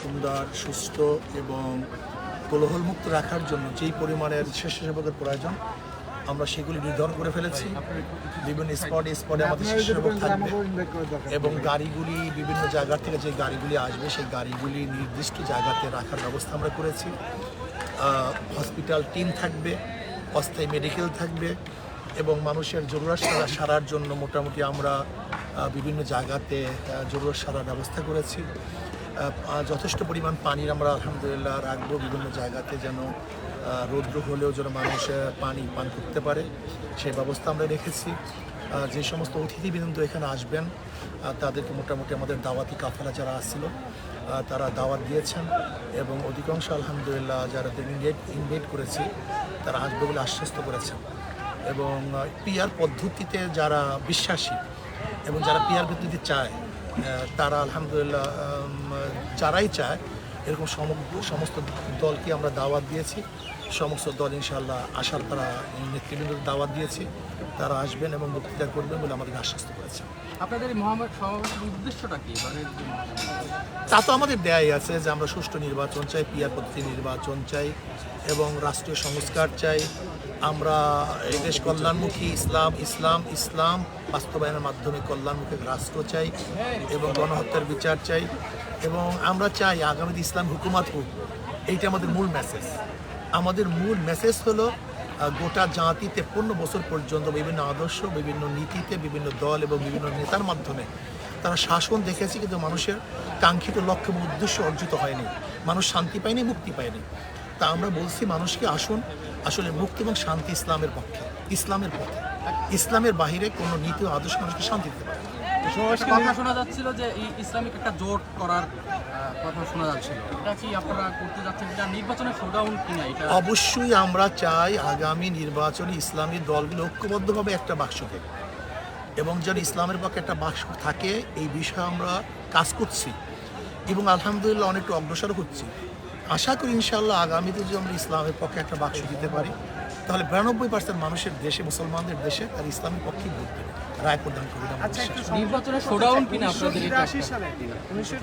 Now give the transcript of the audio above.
সুন্দর সুস্থ এবং কোলাহলমুক্ত রাখার জন্য যেই পরিমাণের স্বেচ্ছাসেবকের প্রয়োজন আমরা সেগুলি নির্ধারণ করে ফেলেছি। বিভিন্ন স্পটে স্পটে আমাদের স্বেচ্ছাসেবক থাকবে এবং গাড়িগুলি বিভিন্ন জায়গা থেকে যে গাড়িগুলি আসবে সেই গাড়িগুলি নির্দিষ্ট জায়গাতে রাখার ব্যবস্থা আমরা করেছি। হসপিটাল টিম থাকবে অস্থায়ী মেডিকেল থাকবে এবং মানুষের জরুরত সারা সারার জন্য মোটামুটি আমরা বিভিন্ন জায়গাতে আহ, জরুরত সারার ব্যবস্থা করেছি। যথেষ্ট পরিমাণ পানির আমরা আলহামদুলিল্লাহ রাখব বিভিন্ন জায়গাতে যেন রৌদ্র হলেও যেন মানুষ পানি পান করতে পারে। সেই ব্যবস্থা আমরা রেখেছি। যে সমস্ত অতিথিবৃন্দ এখানে আসবেন তাদেরকে মোটামুটি আমাদের দাওয়াতি কাফেলা যারা আসছিল তারা দাওয়াত দিয়েছেন এবং অধিকাংশ আলহামদুলিল্লাহ যারা ইনভাইট ইনভাইট করেছি তারা আসবে বলে আশ্বস্ত করেছেন। এবং পিয়ার পদ্ধতিতে যারা বিশ্বাসী এবং যারা পিয়ার ভিত্তিতে চায় তারা আলহামদুলিল্লাহ যারাই চায়, এরকম সমস্ত দলকে আমরা দাওয়াত দিয়েছি। সমস্ত দল ইনশাল্লাহ আসার তারা নেতৃবৃন্দ দাওয়াত দিয়েছি। তারা আসবেন এবং বক্তৃতা করবেন বলে আমাদের আশ্বস্ত করেছে। আপনাদের উদ্দেশ্যটা কি? মানে তা তো আমাদের দেয়াই আছে যে আমরা সুষ্ঠু নির্বাচন চাই পিয়ার পদ্ধতি নির্বাচন চাই এবং রাষ্ট্রীয় সংস্কার চাই। আমরা এই দেশ কল্যাণমুখী ইসলাম ইসলাম ইসলাম বাস্তবায়নের মাধ্যমে কল্যাণমুখী রাষ্ট্র চাই এবং গণহত্যার বিচার চাই এবং আমরা চাই আগামীতে ইসলাম হুকুমাত হোক। এইটা আমাদের মূল মেসেজ আমাদের মূল মেসেজ হলো গোটা জাতি তেপ্পন্ন বছর পর্যন্ত বিভিন্ন আদর্শ, বিভিন্ন নীতিতে বিভিন্ন দল এবং বিভিন্ন নেতার মাধ্যমে তারা শাসন দেখেছে, কিন্তু মানুষের কাঙ্ক্ষিত লক্ষ্য এবং উদ্দেশ্য অর্জিত হয়নি। মানুষ শান্তি পায়নি, মুক্তি পায়নি। তা আমরা বলছি, মানুষকে আসুন, আসলে মুক্তি এবং শান্তি ইসলামের পক্ষে, ইসলামের পথে। ইসলামের বাহিরে কোনো নীতি ও আদর্শ মানুষকে শান্তি দিতে পারে। কথা শোনা যাচ্ছিল যে এই ইসলামিক একটা জোট করার কথা শোনা যাচ্ছিল। এটা কি আপনারা করতে যাচ্ছেন? এটা নির্বাচনের শোডাউন কিনা এটা? অবশ্যই আমরা চাই আগামী নির্বাচনে ইসলামী দলগুলো ঐক্যবদ্ধভাবে একটা বাক্স থেকে এবং যেন ইসলামের পক্ষে একটা বাক্স থাকে এই বিষয়ে আমরা কাজ করছি। এবং আলহামদুলিল্লাহ অনেকটা অগ্রসর হচ্ছি। আশা করি ইনশাআল্লাহ আগামীতে যদি আমরা ইসলামের পক্ষে একটা বাক্স দিতে পারি তাহলে বিরানব্বই পার্সেন্ট মানুষের দেশে মুসলমানদের দেশে তার ইসলামের পক্ষেই ভোট দেবে। রায় প্রদান করবে নির্বাচনের শোডাউন কিনা আপনাদের এটা সালে। উনিশশো